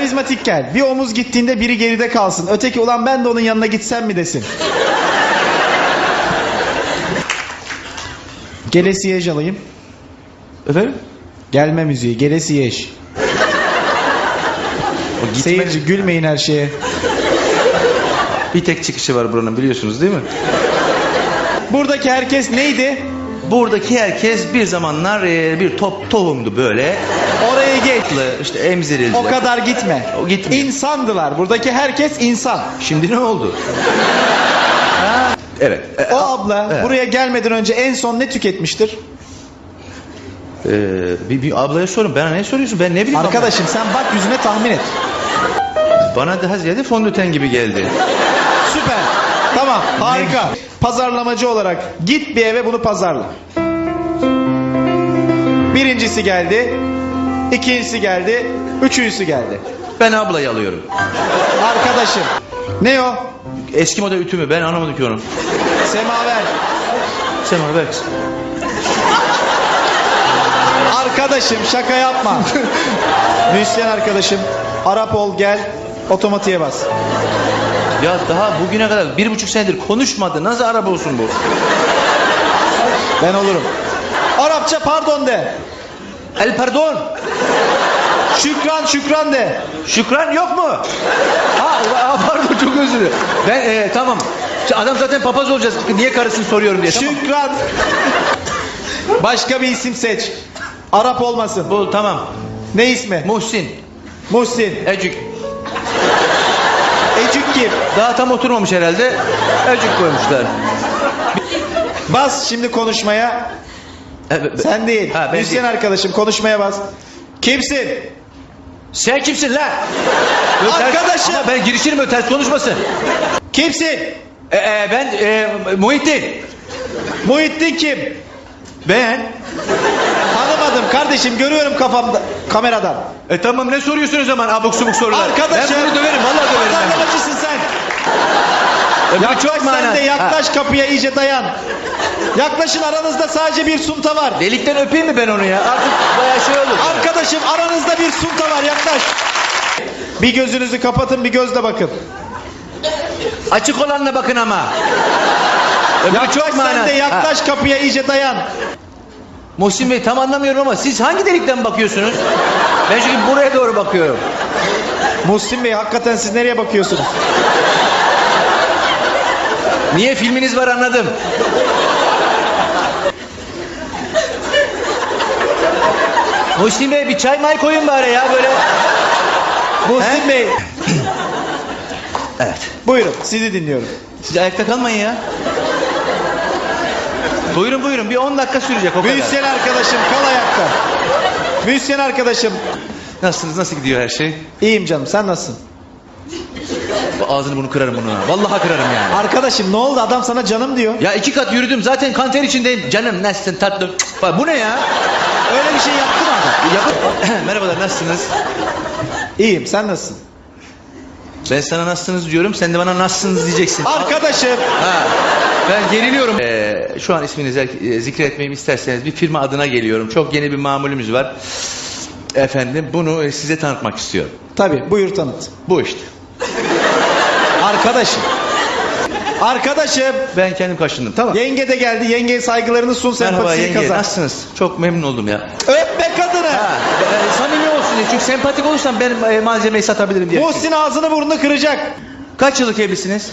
Karizmatik gel. Bir omuz gittiğinde biri geride kalsın. Öteki ulan ben de onun yanına gitsem mi desin. Gelesiyej alayım. Efendim? Gelme müziği. Gelesiyej. O gitme- Seyirci gülmeyin her şeye. Bir tek çıkışı var buranın biliyorsunuz değil mi? Buradaki herkes neydi? Buradaki herkes bir zamanlar e, bir top tohumdu böyle. Oraya geç. İşte emzirildiler. O kadar gitme. O gitmiyor. İnsandılar. Buradaki herkes insan. Şimdi ne oldu? Ha, evet. E, O abla evet. buraya gelmeden önce en son ne tüketmiştir? Ee, bir, bir ablaya sorun. Bana ne soruyorsun? Ben ne bileyim. Arkadaşım sen bak yüzüne tahmin et. abla? Bana daha ziyade fondöten gibi geldi. Süper. Tamam harika. Pazarlamacı olarak git bir eve bunu pazarla. Birincisi geldi. İkincisi geldi. Üçüncüsü geldi. Ben ablayı alıyorum. Arkadaşım. Ne o? Eski model ütü mü? Ben anlamadım ki onu. Semaver. Sen onu ver. Arkadaşım şaka yapma. Müslüman arkadaşım. Arap ol gel. Otomatiğe bas. Ya daha bugüne kadar bir buçuk senedir konuşmadı. Nasıl araba olsun bu? Ben olurum. Arapça pardon de. El pardon. Şükran şükran de. Şükran yok mu? Ha, pardon çok özür dilerim. Ben e, tamam. Adam zaten papaz olacağız. Niye karısını soruyorum diye. Tamam. Şükran. Başka bir isim seç. Arap olmasın. Bu tamam. Ne ismi? Muhsin. Muhsin. Ecük. Ecük kim? Daha tam oturmamış herhalde. Ecük koymuşlar. Bas şimdi konuşmaya. E, Sen değil. Ha, ben Müslüman arkadaşım konuşmaya bas. Kimsin? Sen kimsin lan? Arkadaşım. Ama ben girişirim öyle ters konuşmasın. Kimsin? E, e, ben e, Muhittin. Muhittin kim? Ben. Tanımadım kardeşim görüyorum kafamda kameradan. E tamam ne soruyorsun o zaman abuk subuk sorular? Arkadaşım. Ben bunu döverim vallahi döverim ben. Yaklaş çok sen de yaklaş Ha, kapıya iyice dayan. Yaklaşın aranızda sadece bir sunta var. Delikten öpeyim mi ben onu ya? Artık bayağı şey oldu. Arkadaşım aranızda bir sunta var yaklaş. Bir gözünüzü kapatın bir gözle bakın. Açık olanla bakın ama. E, Yaklaş çok sen de yaklaş kapıya iyice dayan. Muhsin Bey tam anlamıyorum ama siz hangi delikten bakıyorsunuz? Ben çünkü buraya doğru bakıyorum. Muhsin Bey hakikaten siz nereye bakıyorsunuz? Niye filminiz var anladım. Muhsin Bey bir çay may koyun bari ya böyle. Muhsin He? Bey Evet. buyurun sizi dinliyorum. Siz ayakta kalmayın ya. Buyurun buyurun bir 10 dakika sürecek o kadar. Müzisyen arkadaşım kal ayakta. Müzisyen arkadaşım Nasılsınız nasıl gidiyor her şey? iyiyim canım sen nasılsın? Ağzını bunu kırarım bunu. ha. Vallahi kırarım yani. Arkadaşım ne oldu adam sana canım diyor. Ya iki kat yürüdüm zaten kanter içindeyim. Canım nasılsın tatlım. Cık, bak Bu ne ya? Öyle bir şey yaptı mı adam? Yap- Merhabalar nasılsınız? İyiyim sen nasılsın? Ben sana nasılsınız diyorum sen de bana nasılsınız diyeceksin. Arkadaşım Ha, ben geriliyorum. Ee, şu an isminizi e, zikretmemi isterseniz bir firma adına geliyorum. Çok yeni bir mamulümüz var. Efendim bunu e, size tanıtmak istiyorum. tabi buyur tanıt. Bu işte. Arkadaşım. Arkadaşım. Ben kendim kaşındım. Tamam. Yenge de geldi. Yengeye saygılarını sun Merhaba sempatisini yenge kazan. nasılsınız? Çok memnun oldum ya. Öp be kadını. Ha, e, samimi olsun diye. Çünkü sempatik olursam ben e, malzemeyi satabilirim diye. Muhsin ağzını burnunu kıracak. Kaç yıllık evlisiniz?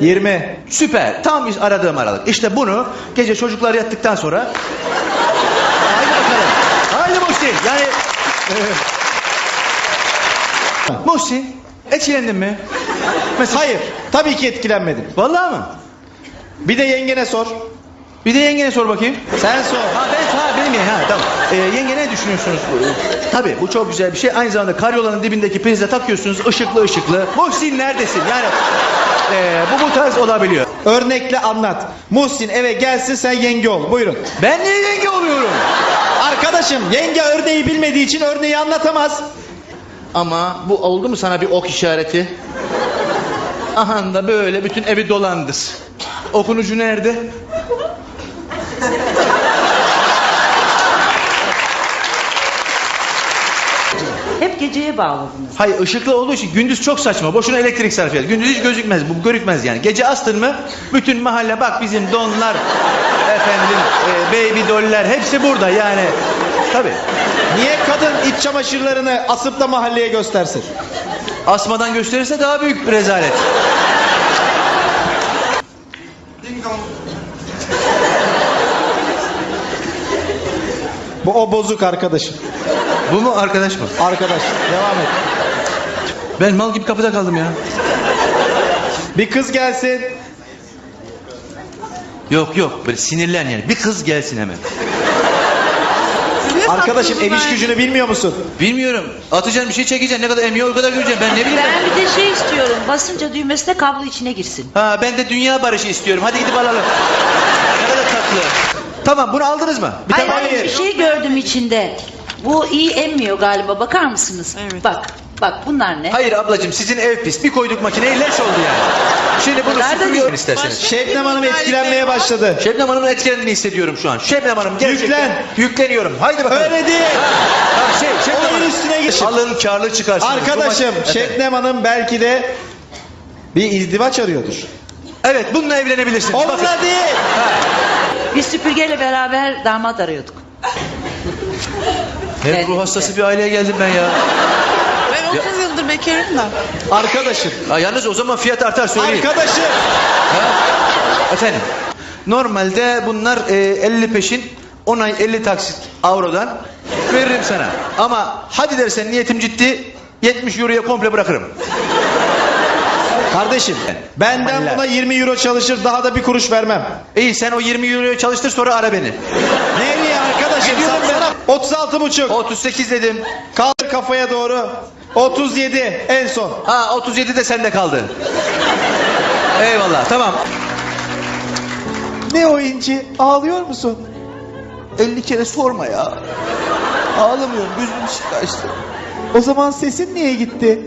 20. Süper. Tam is- aradığım aralık. İşte bunu gece çocuklar yattıktan sonra Haydi bakalım. Haydi Muhsin. Yani Muhsin etkilendin mi? Mesela Hayır. Tabii ki etkilenmedim. Vallahi mı? Bir de yengene sor. Bir de yengene sor bakayım. Sen sor. Ha ben ha benim ya ha tamam. Ee, yenge ne düşünüyorsunuz? Tabii bu çok güzel bir şey. Aynı zamanda karyolanın dibindeki prize takıyorsunuz ışıklı ışıklı. Muhsin neredesin? Yani e, bu bu tarz olabiliyor. Örnekle anlat. Muhsin eve gelsin sen yenge ol. Buyurun. Ben niye yenge oluyorum? Arkadaşım yenge örneği bilmediği için örneği anlatamaz. Ama bu oldu mu sana bir ok işareti? Aha da böyle bütün evi dolandır. Okun ucu nerede? Hep geceye bağladınız? Hayır ışıklı olduğu için gündüz çok saçma. Boşuna elektrik sarf ediyor. Gündüz hiç gözükmez. Bu görükmez yani. Gece astın mı bütün mahalle bak bizim donlar efendim e, baby doller hepsi burada yani. Tabii. Niye kadın iç çamaşırlarını asıp da mahalleye göstersin? Asmadan gösterirse daha büyük bir rezalet. Bu o bozuk arkadaşım. Bu mu arkadaş mı? Arkadaş devam et. Ben mal gibi kapıda kaldım ya. Bir kız gelsin. Yok yok böyle sinirlen yani. Bir kız gelsin hemen. Arkadaşım ev iş gücünü bilmiyor musun? Bilmiyorum. Atacaksın bir şey çekeceksin. Ne kadar emiyor o kadar göreceksin. Ben ne bileyim. Ben bir de şey istiyorum. Basınca düğmesine kablo içine girsin. Ha ben de dünya barışı istiyorum. Hadi gidip alalım. Ne kadar tatlı. Tamam bunu aldınız mı? Bir Hayır, tane hayır, bir şey gördüm içinde. Bu iyi emmiyor galiba. Bakar mısınız? Bak, bak bunlar ne? Hayır ablacığım sizin ev pis. Bir koyduk makineye leş oldu yani. Şimdi bunu Nerede süpürüyorum diyor? isterseniz. Şebnem Hanım etkilenmeye başladı. Şebnem Hanım'ın etkilendiğini hissediyorum şu an. Şebnem Hanım gerçekten Yüklen. yükleniyorum. Haydi bakalım. Öyle değil. Tamam, şey, Şebnem Olayın Hanım. üstüne geçin. Alın karlı çıkarsın. Arkadaşım Efendim? Şebnem Hanım belki de bir izdivaç arıyordur. Evet bununla evlenebilirsiniz. Bakın. Onunla değil. Biz süpürgeyle beraber damat arıyorduk. Hep Evet. ruh hastası bir aileye geldim ben ya. Ben 30 yıldır bekarım da. Arkadaşım. Ha, yalnız o zaman fiyat artar söyleyeyim. Arkadaşım. Efendim. Normalde bunlar e, 50 peşin 10 ay 50 taksit avrodan veririm sana. Ama hadi dersen niyetim ciddi 70 euroya komple bırakırım. Kardeşim benden Vallahi. buna 20 euro çalışır daha da bir kuruş vermem. İyi sen o 20 euroyu çalıştır sonra ara beni. Nereye arkadaşım? Gidiyorum Sana 36 buçuk. 38 dedim. Kaldır kafaya doğru. 37 en son. Ha 37 de sende kaldı. Eyvallah tamam. Ne o inci? Ağlıyor musun? 50 kere sorma ya. Ağlamıyorum gözüm kaçtı. O zaman sesin niye gitti?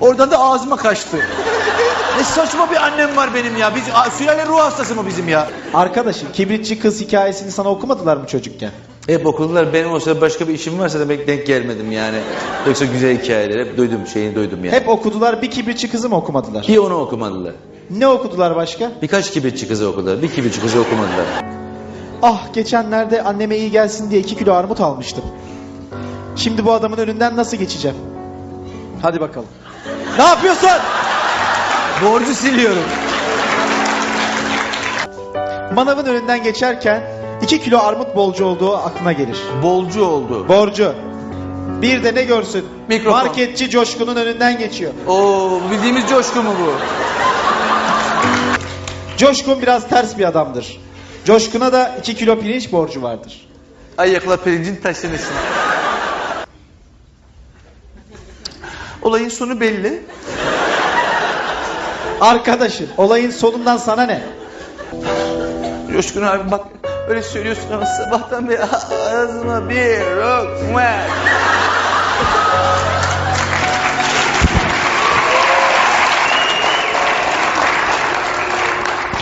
Oradan da ağzıma kaçtı. Ne saçma bir annem var benim ya. Biz sülale ruh hastası mı bizim ya? Arkadaşım kibritçi kız hikayesini sana okumadılar mı çocukken? Hep okudular. Benim olsa başka bir işim varsa demek denk gelmedim yani. Yoksa güzel hikayeler hep duydum şeyini duydum yani. Hep okudular bir kibritçi kızı mı okumadılar? Bir onu okumadılar. Ne okudular başka? Birkaç kibritçi kızı okudular. Bir kibritçi kızı okumadılar. Ah geçenlerde anneme iyi gelsin diye 2 kilo armut almıştım. Şimdi bu adamın önünden nasıl geçeceğim? Hadi bakalım. Ne yapıyorsun? Borcu siliyorum. Manavın önünden geçerken 2 kilo armut bolcu olduğu aklına gelir. Bolcu oldu. Borcu. Bir de ne görsün? Mikrofon. Marketçi Coşkun'un önünden geçiyor. Oo bildiğimiz coşku mu bu? Coşkun biraz ters bir adamdır. Coşkun'a da 2 kilo pirinç borcu vardır. Ayakla pirincin taşınırsın. Olayın sonu belli. Arkadaşım olayın sonundan sana ne? Coşkun abi bak öyle söylüyorsun ama sabahtan beri ağzıma bir lokma.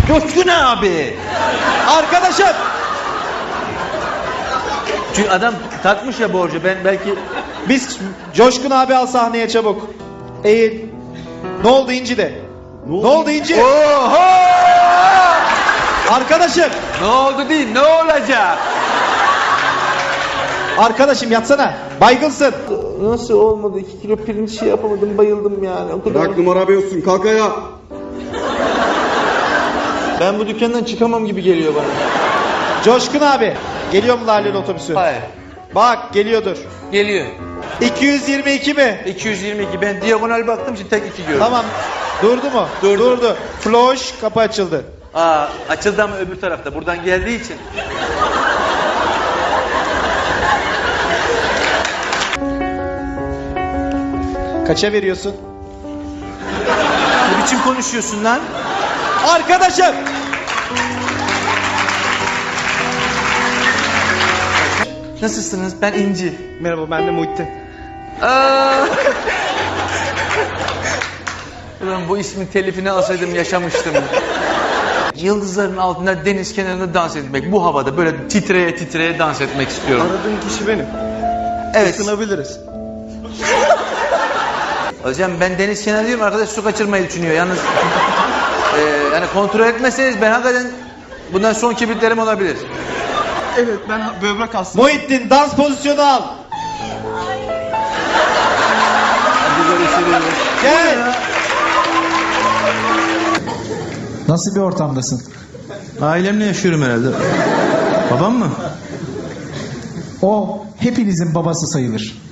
Coşkun abi. Arkadaşım Çünkü adam takmış ya borcu ben belki biz Coşkun abi al sahneye çabuk. Eğil. Ne oldu İnci de? Ne oldu İnci? Oho! Arkadaşım. Ne oldu değil ne olacak? Arkadaşım yatsana. Baygınsın. Nasıl olmadı? 2 kilo pirinç şey yapamadım bayıldım yani o kadar. Bırak numara yapıyorsun kalk ayağa. Ben bu dükkandan çıkamam gibi geliyor bana. Coşkun abi. Geliyor mu Lale'nin otobüsü? Hayır. Bak geliyordur. Geliyor. 222 mi? 222 ben diagonal baktım şimdi tek iki gördüm. Tamam. Durdu mu? Durdu. Durdu. Floş kapı açıldı. Aa açıldı ama öbür tarafta buradan geldiği için. Kaça veriyorsun? Ne biçim konuşuyorsun lan? Arkadaşım. Nasılsınız? Ben İnci. Merhaba ben de Muhittin. Aa! Ulan bu ismin telifini alsaydım yaşamıştım. Yıldızların altında deniz kenarında dans etmek. Bu havada böyle titreye titreye dans etmek istiyorum. Aradığın kişi benim. Evet. Isınabiliriz. Hocam ben deniz kenarı diyorum arkadaş su kaçırmayı düşünüyor. Yalnız e, yani kontrol etmezseniz ben hakikaten bundan son kibritlerim olabilir. Evet ben böbrek hastayım. Muhittin dans pozisyonu al. Gel. Nasıl bir ortamdasın? Ailemle yaşıyorum herhalde. Babam mı? O hepinizin babası sayılır.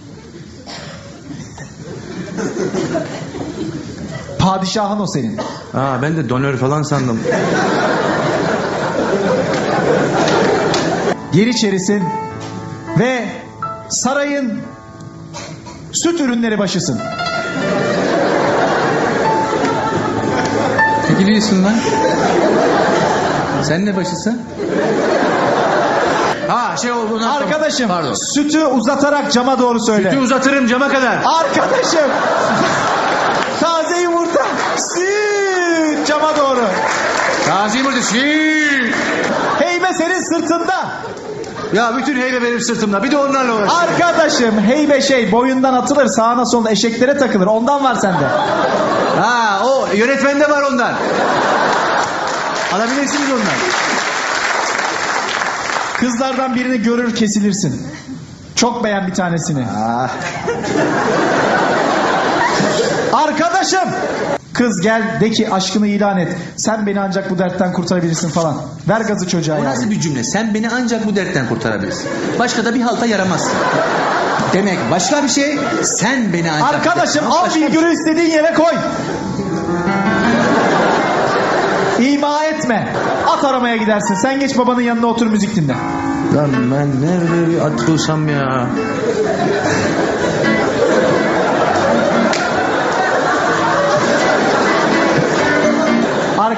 Padişahın o senin. Aa ben de donör falan sandım. Yeniçerisin ve sarayın süt ürünleri başısın. Gülüyorsun lan? Sen ne başısın? Ha şey oldu. Arkadaşım Pardon. sütü uzatarak cama doğru söyle. Sütü uzatırım cama kadar. Arkadaşım taze yumurta süt cama doğru. Gazi burada. Heybe senin sırtında. Ya bütün heybe benim sırtımda. Bir de onlarla uğraş. Arkadaşım heybe şey boyundan atılır sağına soluna eşeklere takılır ondan var sende. Ha o yönetmende var ondan. Alabilirsiniz ondan. Kızlardan birini görür kesilirsin. Çok beğen bir tanesini. Ah. Arkadaşım. Kız gel de ki aşkını ilan et. Sen beni ancak bu dertten kurtarabilirsin falan. Ver gazı çocuğa Bu ya. nasıl bir cümle? Sen beni ancak bu dertten kurtarabilirsin. Başka da bir halta yaramazsın. Demek başka bir şey. Sen beni ancak... Arkadaşım Başka al bir- şey. figürü istediğin yere koy. İma etme. At aramaya gidersin. Sen geç babanın yanına otur müzik dinle. Lan ben nerede bir at bulsam ya?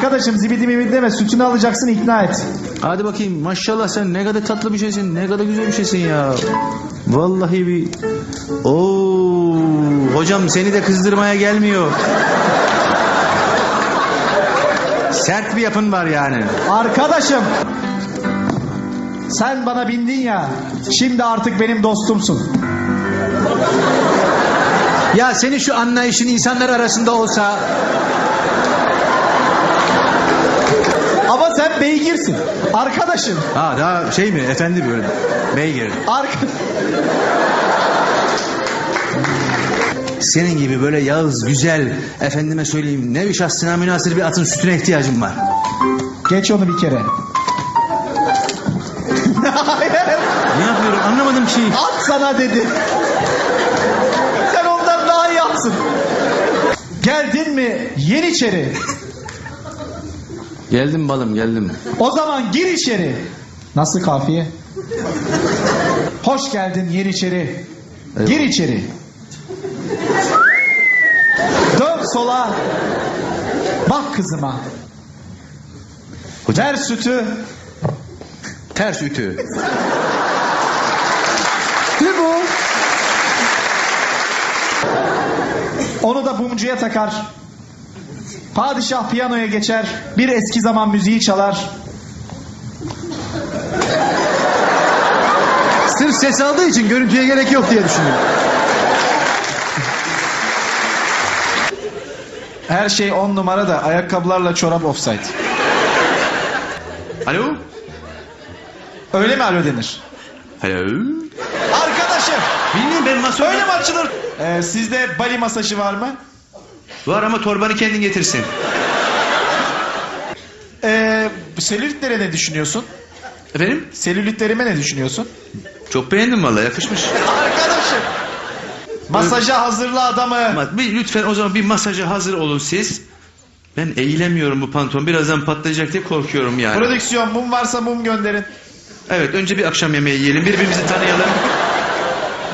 Arkadaşım zibidi mibidi deme. Sütünü alacaksın ikna et. Hadi bakayım maşallah sen ne kadar tatlı bir şeysin. Ne kadar güzel bir şeysin ya. Vallahi bir... Oo, hocam seni de kızdırmaya gelmiyor. Sert bir yapın var yani. Arkadaşım. Sen bana bindin ya. Şimdi artık benim dostumsun. Ya senin şu anlayışın insanlar arasında olsa Sen beygirsin. Arkadaşım. Ha daha şey mi efendi böyle beygir. Arka... Senin gibi böyle yağız güzel efendime söyleyeyim nevi şahsına münasır bir atın sütüne ihtiyacım var. Geç onu bir kere. Hayır. Ne yapıyorum anlamadım ki. At sana dedi. Sen ondan daha iyi atsın. Geldin mi Yeniçeri? Geldim balım geldim. O zaman gir içeri. Nasıl kafiye? Hoş geldin Yeniçeri. Gir içeri. Dön sola. Bak kızıma. Ver sütü. Ters ütü. Ne bu? Onu da bumcuya takar. Padişah piyanoya geçer. Bir eski zaman müziği çalar. Sırf ses aldığı için görüntüye gerek yok diye düşündüm. Her şey on numara da ayakkabılarla çorap offside. Alo? Öyle mi alo denir? Alo? Arkadaşım Bilmiyorum ben masör... öyle mi açılır? Ee, sizde bali masajı var mı? Var ama torbanı kendin getirsin. Ee, selülitlere ne düşünüyorsun? Efendim? Selülitlerime ne düşünüyorsun? Çok beğendim vallahi yakışmış. Arkadaşım. Masaja hazırla adamı. Ama bir, lütfen o zaman bir masaja hazır olun siz. Ben eğilemiyorum bu pantolon. Birazdan patlayacak diye korkuyorum yani. Prodüksiyon mum varsa mum gönderin. Evet önce bir akşam yemeği yiyelim. Birbirimizi tanıyalım.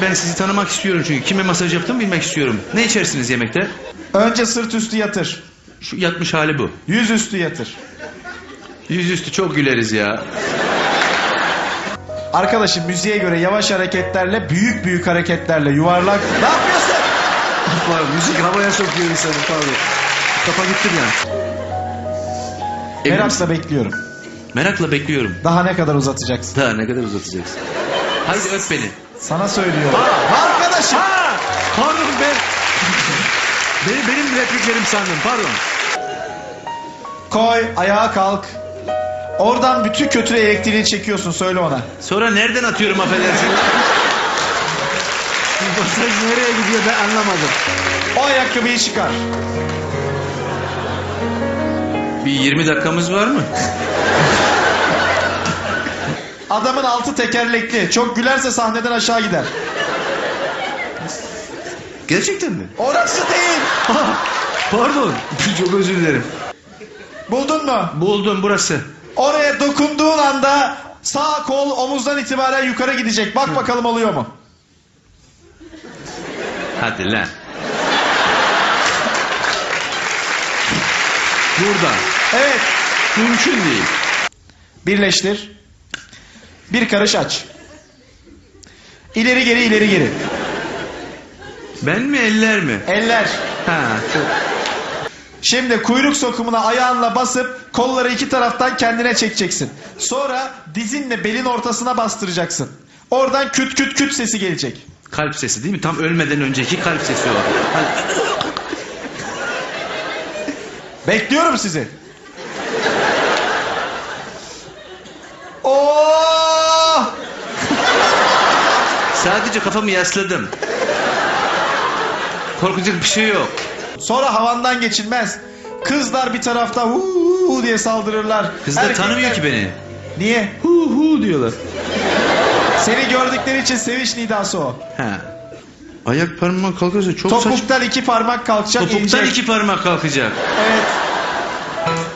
Ben sizi tanımak istiyorum çünkü. Kime masaj yaptım bilmek istiyorum. Ne içersiniz yemekte? Önce sırt üstü yatır. Şu yatmış hali bu. Yüz üstü yatır. Yüzüstü çok güleriz ya. Arkadaşım müziğe göre yavaş hareketlerle, büyük büyük hareketlerle yuvarlak. Ne yapıyorsun? Var, müzik havaya sokuyor insanı pardon. Kafa gitti ya. Emin misin? Merakla bekliyorum. Merakla bekliyorum. Daha ne kadar uzatacaksın? Daha ne kadar uzatacaksın? Haydi öp beni. Sana söylüyorum. Arkadaşım. Pardon ben. Benim, benim repliklerim sandım pardon. Koy, ayağa kalk. Oradan bütün kötü elektriği çekiyorsun söyle ona. Sonra nereden atıyorum affedersin? Bu Masaj nereye gidiyor ben anlamadım. O ayakkabıyı çıkar. Bir 20 dakikamız var mı? Adamın altı tekerlekli. Çok gülerse sahneden aşağı gider. Gerçekten mi? Orası değil. Pardon. Çok özür dilerim. Buldun mu? Buldum burası. Oraya dokunduğun anda sağ kol omuzdan itibaren yukarı gidecek. Bak bakalım oluyor mu? Hadi lan. Burada. Evet. Mümkün değil. Birleştir. Bir karış aç. İleri geri ileri geri. Ben mi eller mi? Eller. Ha. Şimdi kuyruk sokumuna ayağınla basıp kolları iki taraftan kendine çekeceksin. Sonra dizinle belin ortasına bastıracaksın. Oradan küt küt küt sesi gelecek. Kalp sesi değil mi? Tam ölmeden önceki kalp sesi o. Bekliyorum sizi. Oo! Sadece kafamı yasladım. Korkacak bir şey yok. Sonra havandan geçilmez. Kızlar bir tarafta huu diye saldırırlar. Kızlar Erkekler- tanımıyor ki beni. Niye? Hu hu diyorlar. Seni gördükleri için sevinç nidası o. Ha. Ayak parmağı kalkarsa çok saç... Topuktan iki parmak kalkacak Topuktan inecek. iki parmak kalkacak. Evet.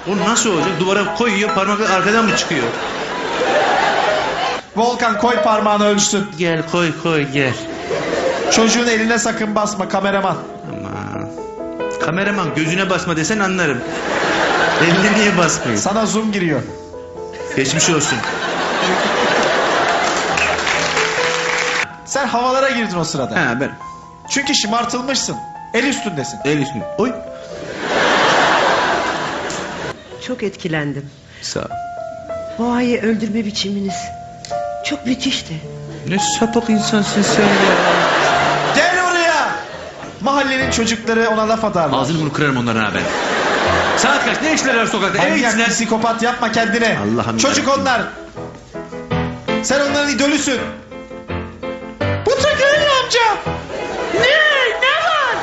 O nasıl olacak? Duvara koyuyor parmaklar arkadan mı çıkıyor? Volkan koy parmağını ölçsün. Gel koy koy gel. Çocuğun eline sakın basma kameraman. Aman. Kameraman gözüne basma desen anlarım. Eline niye basmıyor? Sana zoom giriyor. Geçmiş olsun. Sen havalara girdin o sırada. Ha ben Çünkü şımartılmışsın. El üstündesin. el üstünde. Oy. Çok etkilendim. Sağ ol. Boğayı öldürme biçiminiz çok müthişti. Ne sapık insansın sen ya. Gel oraya. Mahallenin çocukları ona laf atarlar. Ağzını bunu kırarım onların ha ben. Saat kaç? Ne işler var sokakta? Eve Manyak gitsinler. psikopat yapma kendine. Allah'ım Çocuk yarabbim. onlar. Sen onların idolüsün. Bu Tükürün amca. Ne? Ne var?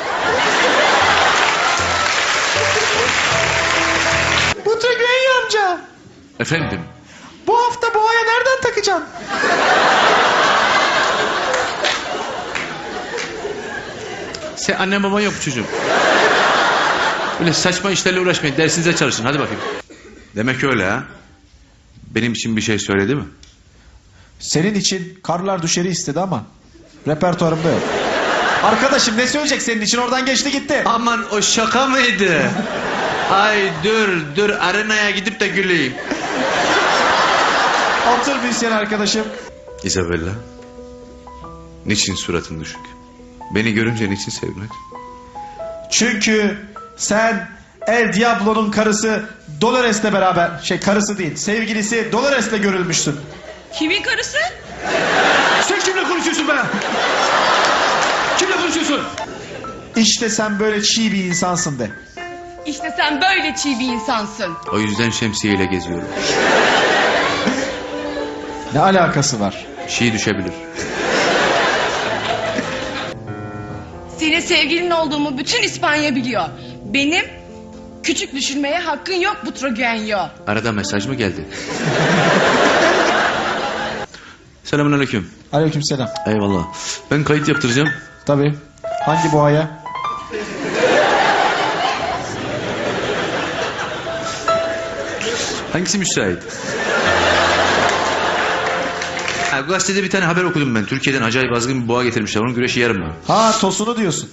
Bu Tükürün amca. Efendim. Bu hafta boğaya nereden takacaksın? Sen annen baban yok çocuğum. Böyle saçma işlerle uğraşmayın. Dersinize çalışın. Hadi bakayım. Demek öyle ha. Benim için bir şey söyledi mi? Senin için karlar düşeri istedi ama repertuarımda yok. Arkadaşım ne söyleyecek senin için oradan geçti gitti. Aman o şaka mıydı? Ay dur dur arenaya gidip de güleyim. Otur müzisyen arkadaşım. Isabella. Niçin suratın düşük? Beni görünce niçin sevmek? Çünkü sen El Diablo'nun karısı Dolores'le beraber şey karısı değil sevgilisi Dolores'le görülmüşsün. Kimin karısı? Sen kimle konuşuyorsun be? Kimle konuşuyorsun? İşte sen böyle çiğ bir insansın de. İşte sen böyle çiğ bir insansın. O yüzden şemsiyeyle geziyorum. Ne alakası var? Çiğ düşebilir. Sevgilin olduğumu bütün İspanya biliyor. Benim küçük düşürmeye hakkın yok Butrogenyo. Arada mesaj mı geldi? Selamun aleyküm. Aleykümselam. Eyvallah. Ben kayıt yaptıracağım. Tabii. Hangi boğaya? Hangisi müsait? Ha, gazetede bir tane haber okudum ben. Türkiye'den acayip azgın bir boğa getirmişler. Onun güreşi yarın mı? Ha tosunu diyorsun.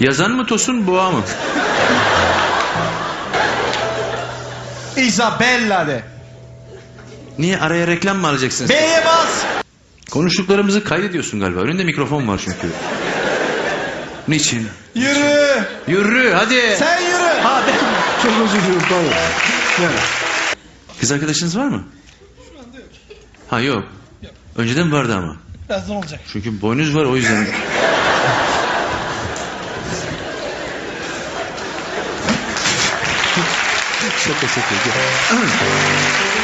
Yazan mı Tosun boğa mı? Isabella de. Niye araya reklam mı alacaksın? B'ye bas. Konuştuklarımızı kaydediyorsun galiba. Önünde mikrofon var çünkü. Niçin? Yürü. Yürü hadi. Sen yürü. Ha ben çok özür diliyorum pardon. Kız arkadaşınız var mı? Şu anda yok. Ha yok. yok. Önceden vardı ama. Birazdan olacak. Çünkü boynuz var o yüzden. şaka şaka.